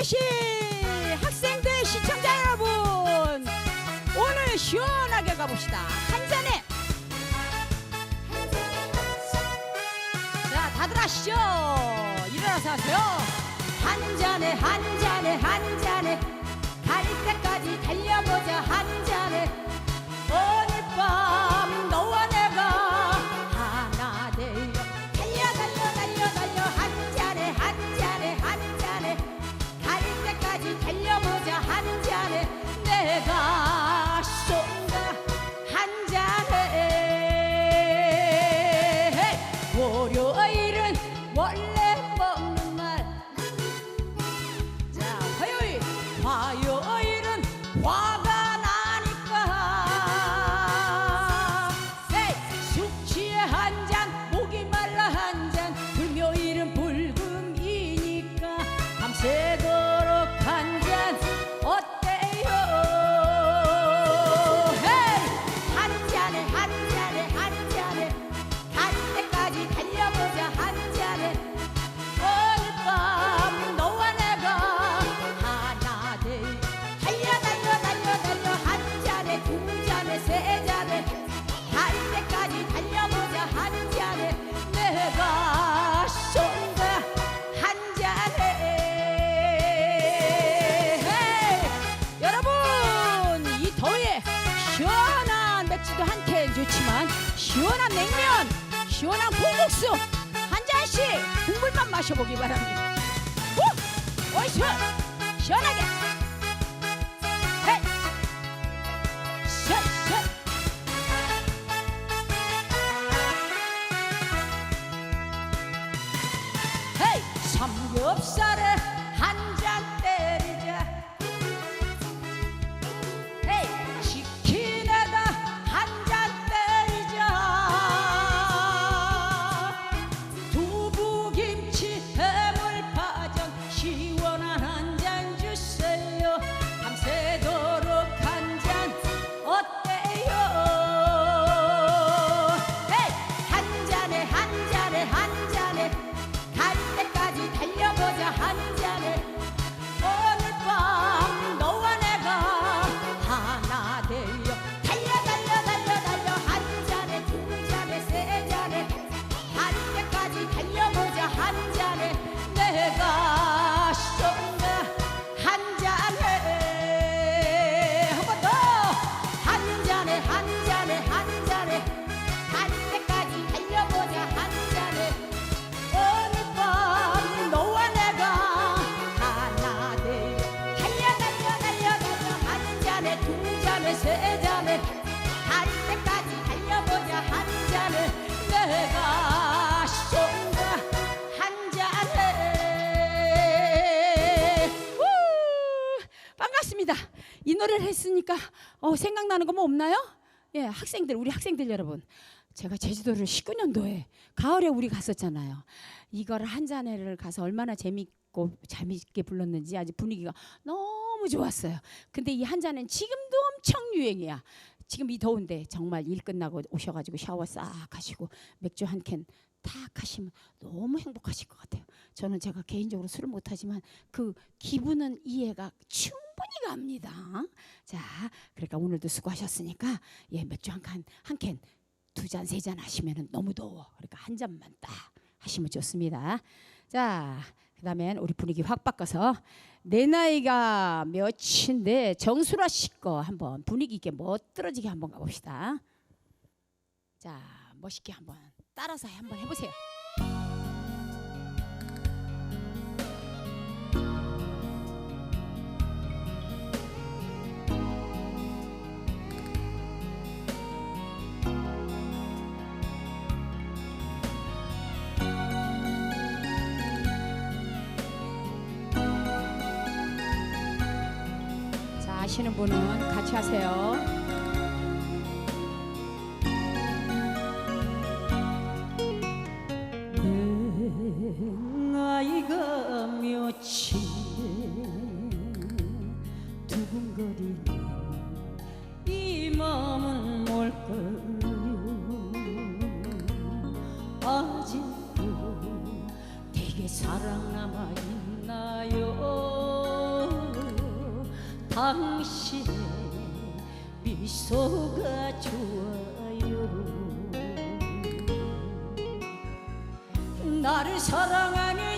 교실 학생들 시청자 여러분. 오늘 시원하게 가봅시다. 한 잔에. 자 다들 아시죠? 일어나서 하세요. 한 잔에 한 잔에 한 잔에. 갈 때까지 달려보자 한 잔에. 오늘 밤 콩국수 한 잔씩 국물만 마셔보기 바랍니다. 오! 시원하게! 셋! 셋! 헤이! 삼겹살에 어, 생각나는 거 뭐 없나요? 예 학생들 우리 학생들 여러분 제가 제주도를 19년도에 가을에 우리 갔었잖아요. 이걸 한 잔에를 가서 얼마나 재밌고 재밌게 불렀는지 아주 분위기가 너무 좋았어요. 근데 이 한 잔은 지금도 엄청 유행이야. 지금 이 더운데 정말 일 끝나고 오셔가지고 샤워 싹 하시고 맥주 한 캔 탁 하시면 너무 행복하실 것 같아요. 저는 제가 개인적으로 술을 못하지만 그 기분은 이해가 충 분히 갑니다. 자, 그러니까 오늘도 수고하셨으니까 예 맥주 한 칸 한 캔 두 잔 세 잔 하시면은 너무 더워. 그러니까 한 잔만 딱 하시면 좋습니다. 자, 그다음엔 우리 분위기 확 바꿔서 내 나이가 몇인데 정수라 씨 거 한번 분위기 있게 멋들어지게 한번 가봅시다. 자, 멋있게 한번 따라서 한번 해보세요. 자, 아시는 분은 같이 하세요. 내 나이가 몇인데 두근거리는 이 마음은 뭘까요 아직도 되게 사랑 남아있나요 당신의 미소가 좋아요. 나를 사랑하는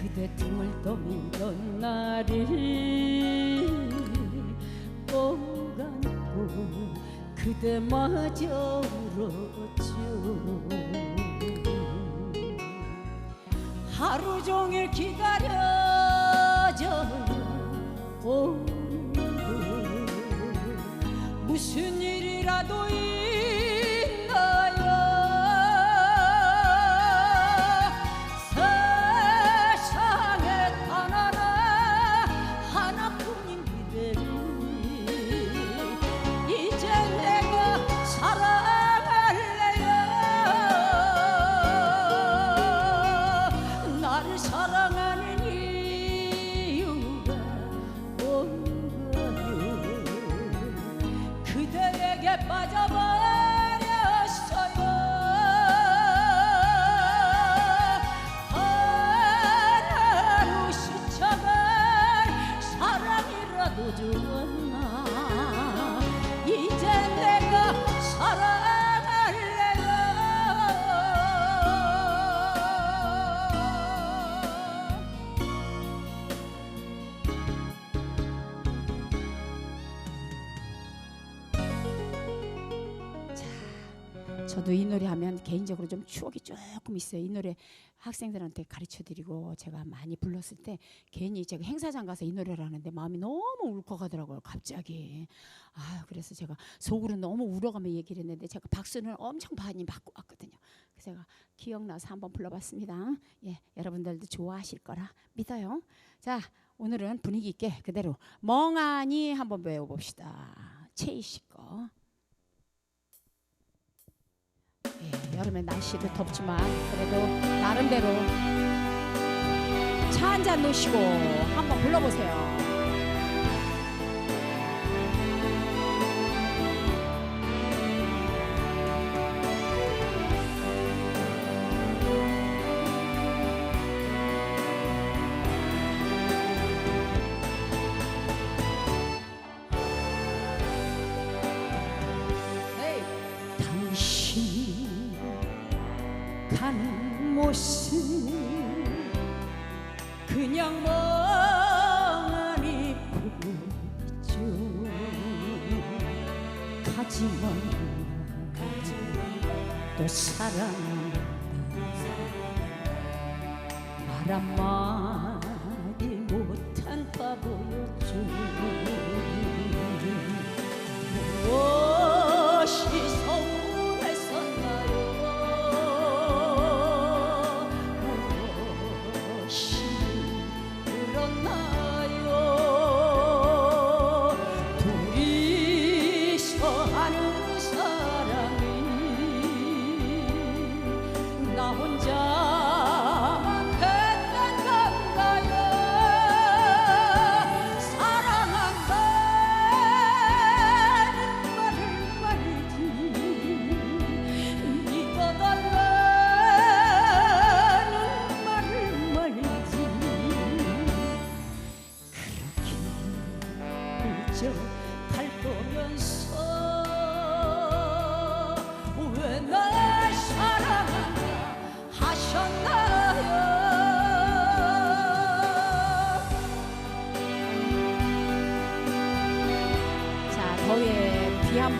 그대 등을 떠밀던 나를 꼭 안고 그대마저 울었죠 하루 종일 기다려져요 오는 무슨 일이라도 사랑하는 개인적으로 좀 추억이 조금 있어요. 이 노래 학생들한테 가르쳐 드리고 제가 많이 불렀을 때 괜히 제가 행사장 가서 이 노래를 하는데 마음이 너무 울컥하더라고요. 갑자기. 아, 그래서 제가 속으로 너무 울어가며 얘기를 했는데 제가 박수는 엄청 많이 받고 왔거든요. 그래서 제가 기억나서 한번 불러봤습니다. 예, 여러분들도 좋아하실 거라 믿어요. 자, 오늘은 분위기 있게 그대로 멍하니 한번 배워봅시다. 채희 씨 거. 여름에 날씨도 덥지만 그래도 나름대로 차 한 잔 놓으시고 한번 불러보세요. 가지만 또 사랑한다. 말 한마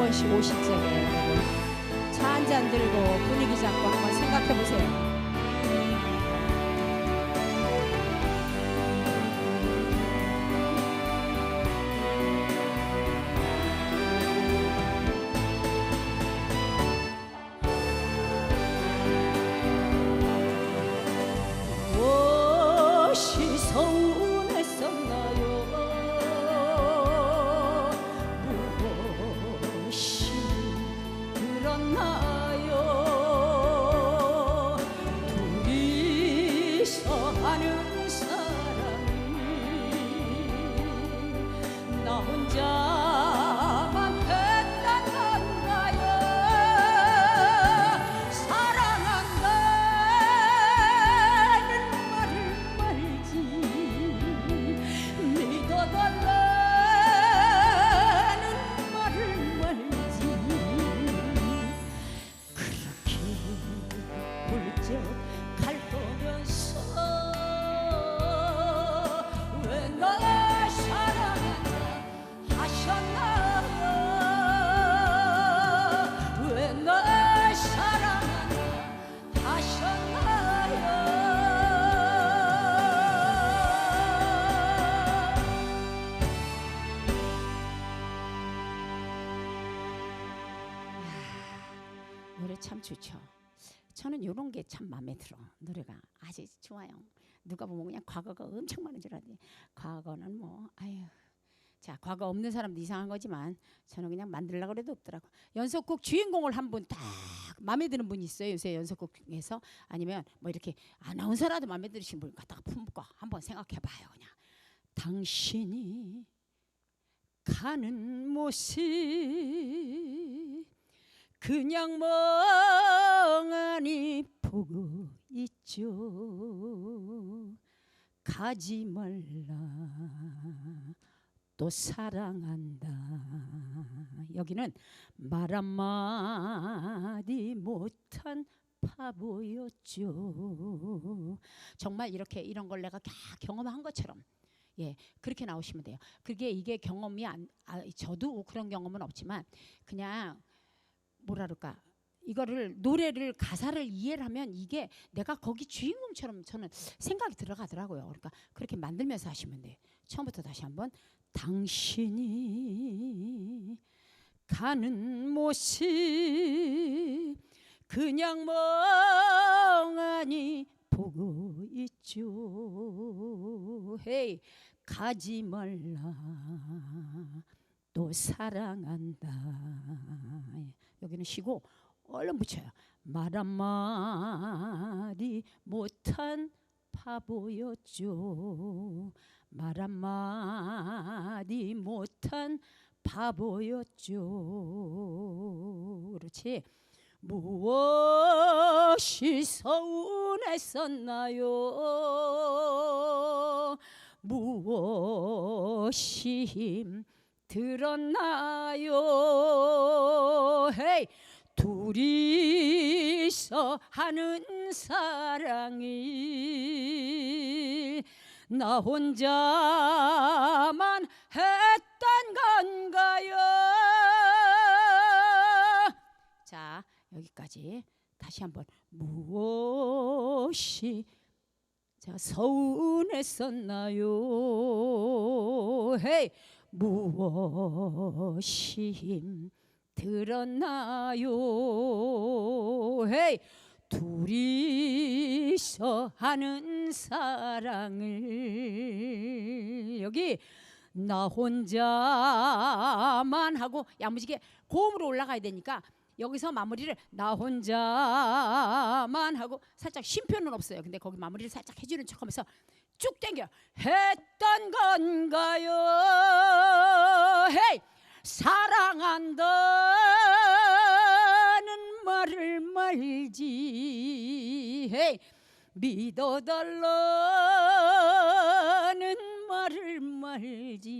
번씩 적에 여러분 차 한 잔 들고 분위기 잡고 한번 생각해 보세요. 참 좋죠. 저는 이런 게 참 마음에 들어. 노래가 아주 좋아요. 누가 보면 그냥 과거가 엄청 많은 줄 알았더니 과거는 뭐 아유. 자, 과거 없는 사람도 이상한 거지만 저는 그냥 만들려고 그래도 없더라고. 연속곡 주인공을 한 분 딱 마음에 드는 분이 있어요. 요새 연속곡 중에서 아니면 뭐 이렇게 아나운서라도 마음에 들으신 분 갖다가 품고 한번 생각해 봐요. 그냥 당신이 가는 모습 그냥 멍하니 보고 있죠. 가지 말라. 또 사랑한다. 여기는 말 한마디 못한 바보였죠. 정말 이렇게 이런 걸 내가 다 경험한 것처럼 예 그렇게 나오시면 돼요. 그게 이게 경험이 안 아, 저도 그런 경험은 없지만 그냥 뭐라 그럴까 이거를 노래를 가사를 이해를 하면 이게 내가 거기 주인공처럼 저는 생각이 들어가더라고요. 그러니까 그렇게 만들면서 하시면 돼요. 처음부터 다시 한번 당신이 가는 모습 그냥 멍하니 보고 있죠. 헤이 가지 말라 또 사랑한다. 여기는 쉬고 얼른 붙여요. 말 한마디 못한 바보였죠. 말 한마디 못한 바보였죠. 그렇지. 무엇이 서운했었나요? 무엇이 힘 들었나요? 헤이 둘이서 하는 사랑이 나 혼자만 했던 건가요? 자 여기까지 다시 한번 무엇이 자 서운했었나요? 헤이 무엇이 힘 들었나요? 헤이 둘이서 하는 사랑을 여기 나 혼자만 하고 야무지게 고음으로 올라가야 되니까 여기서 마무리를 나 혼자만 하고 살짝 쉼표는 없어요. 근데 거기 마무리를 살짝 해주는 척하면서 쭉 당겨. 했던 건가요? 헤이! 사랑한다는 말을 말지. 헤이! 믿어달라는 말을 말지.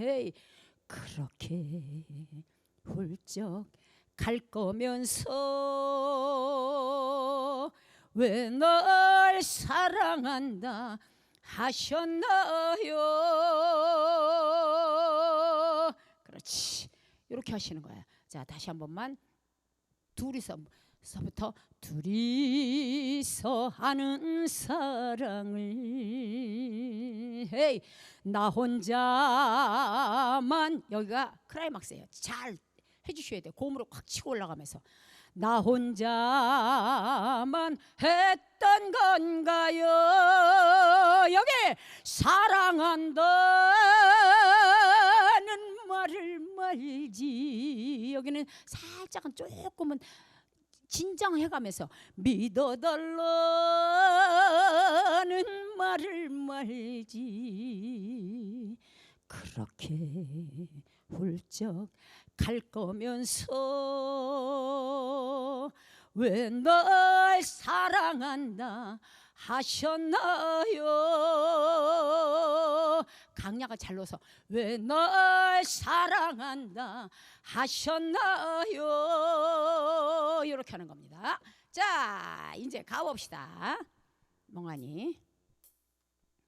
헤이! 그렇게 훌쩍 갈 거면서 왜 널 사랑한다 하셨나요? 그렇지. 이렇게 하시는 거야. 자, 다시 한 번만 둘이서 서부터 둘이서 하는 사랑을 헤이 나 혼자만 여기가 크라이막스예요. 잘 해주셔야 돼요. 고음으로 콱 치고 올라가면서 나 혼자만 했던 건가요? 여기 사랑한다는 말을 말지 여기는 살짝은 조금은 진정해가면서 믿어달라는 말을 말지 그렇게 훌쩍 갈 거면서 왜 널 사랑한다 하셨나요? 강약을 잘 넣어서 왜 널 사랑한다 하셨나요? 이렇게 하는 겁니다. 자, 이제 가봅시다. 멍하니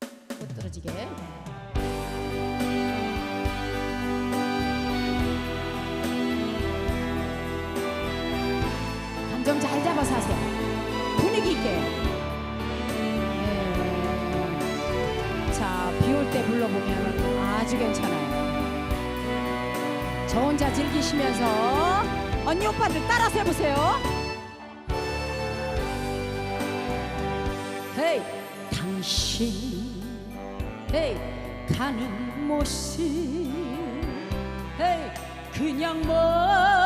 못 떨어지게. 감정 잘 잡아서 하세요. 분위기 있게. 네. 자, 비 올 때 불러보면 아주 괜찮아요. 저 혼자 즐기시면서 언니 오빠들 따라서 해보세요. 헤이, 당신, 헤이, 가는 모습, 헤이, 그냥 멍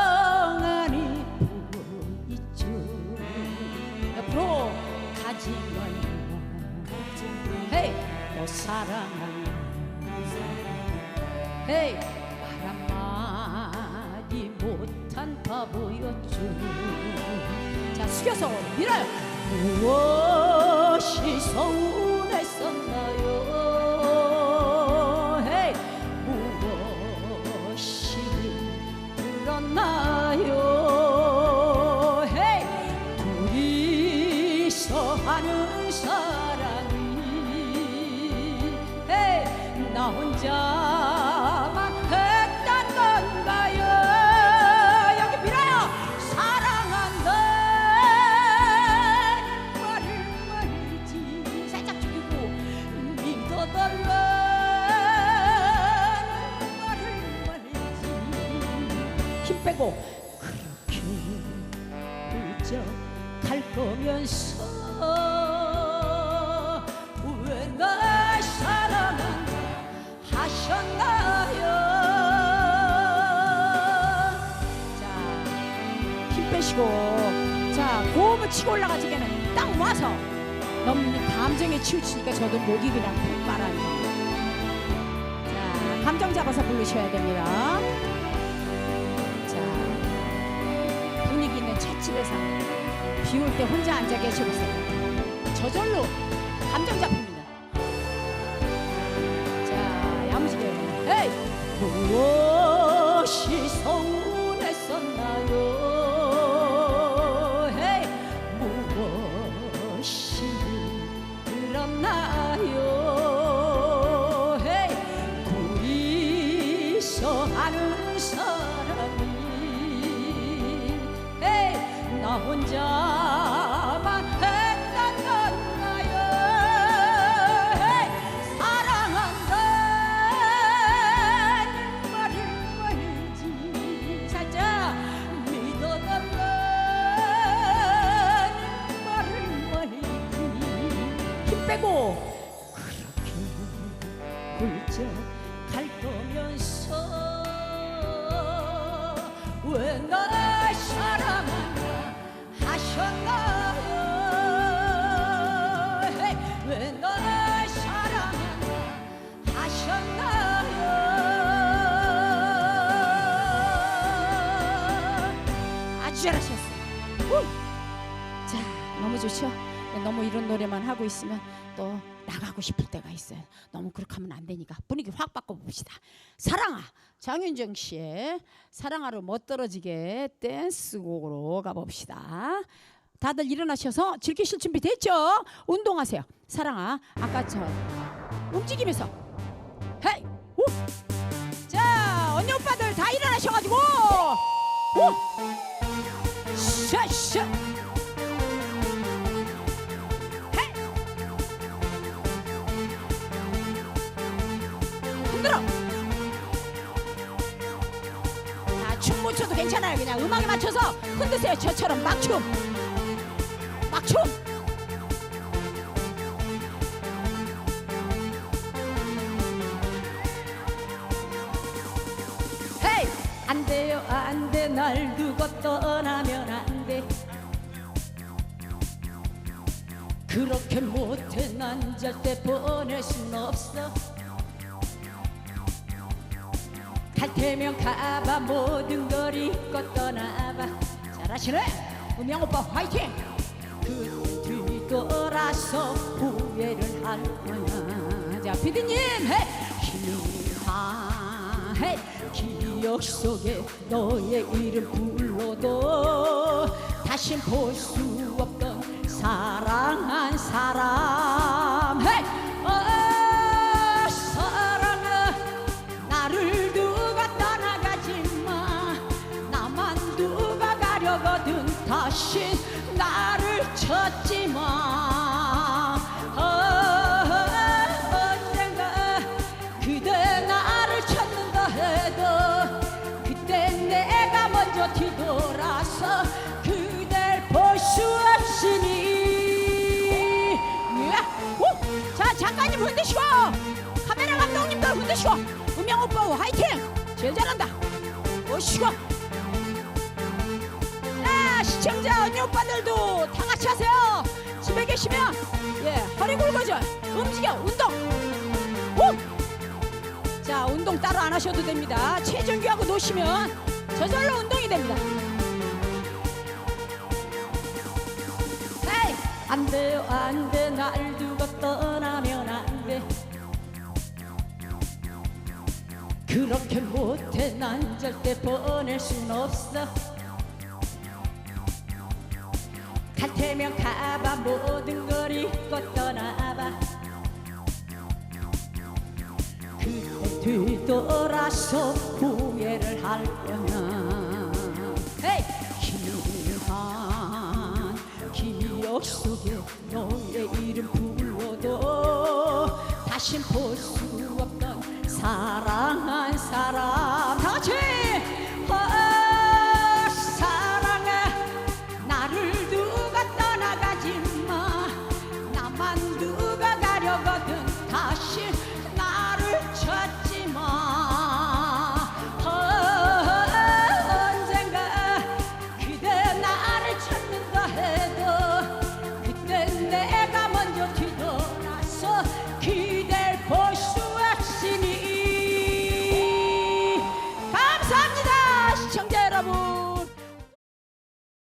너 사랑한다. 헤이, 말 한마디 못한 바보였죠. 자, 숙여서 밀어요. 무엇이 서운했었나요? 헤이, 무엇이 들었나요? 헤이, 둘이서 하는 사랑 혼자만 했던 건가요? 여기 밀어요. 사랑한다는 말을 말이지 살짝 죽이고 믿어달라는 말을 말이지 힘 빼고 그렇게 훌쩍 갈 거면서 힘 빼시고 자 고음을 치고 올라가지게는 딱 와서 너무 감정에 치우치니까 저도 목이 그냥 푹 말아요. 자 감정 잡아서 부르셔야 됩니다. 자 분위기 있는 찻집에서 비올 때 혼자 앉아 계셔보세요. 저절로 감정 잡힙니다. 자 너무 좋죠 너무 이런 노래만 하고 있으면 또 나가고 싶을 때가 있어요. 너무 그렇게 하면 안 되니까 분위기 확 바꿔봅시다. 사랑아 장윤정 씨의 사랑아로 못 떨어지게 댄스곡으로 가봅시다. 다들 일어나셔서 즐기실 준비 됐죠? 운동하세요. 사랑아 아까처럼 움직이면서 헤이 오! 자 언니 오빠들 다 일어나셔가지고 오! 샤샤 춤못 춰도 괜찮아요. 그냥 음악에 맞춰서 흔드세요. 저처럼 막춤. 막춤. 헤이! 안 돼요 안 돼. 날 두고 떠나면 안 돼. 그렇게 못해. 난 절대 보낼 순 없어 갈 테면 가봐 모든 걸 잊고 떠나봐 잘하시네? 음영 오빠 화이팅! 그 뒤돌아서 후회를 할 거야. 자 피디님 해 희망 해 기억 속에 너의 이름 불러도 다신 볼 수 없던 사랑한 사람 작가님 흔드시고 카메라 감독님들 흔드시고 음영 오빠 화이팅! 제일 잘한다. 오시고 자 시청자 언니 오빠들도 다 같이 하세요. 집에 계시면 예 허리 굵어져 움직여 운동. 오! 자 운동 따로 안 하셔도 됩니다. 체중계하고 놓으시면 저절로 운동이 됩니다. 에이 안 돼요 안돼. 날 두고 떠나면 안 돼. 그렇게 못해 난 절대 보낼 순 없어. 갈 테면 가봐 모든 걸 잊고 떠나봐. 그때 뒤돌아서 후회를 할 거야. 헤이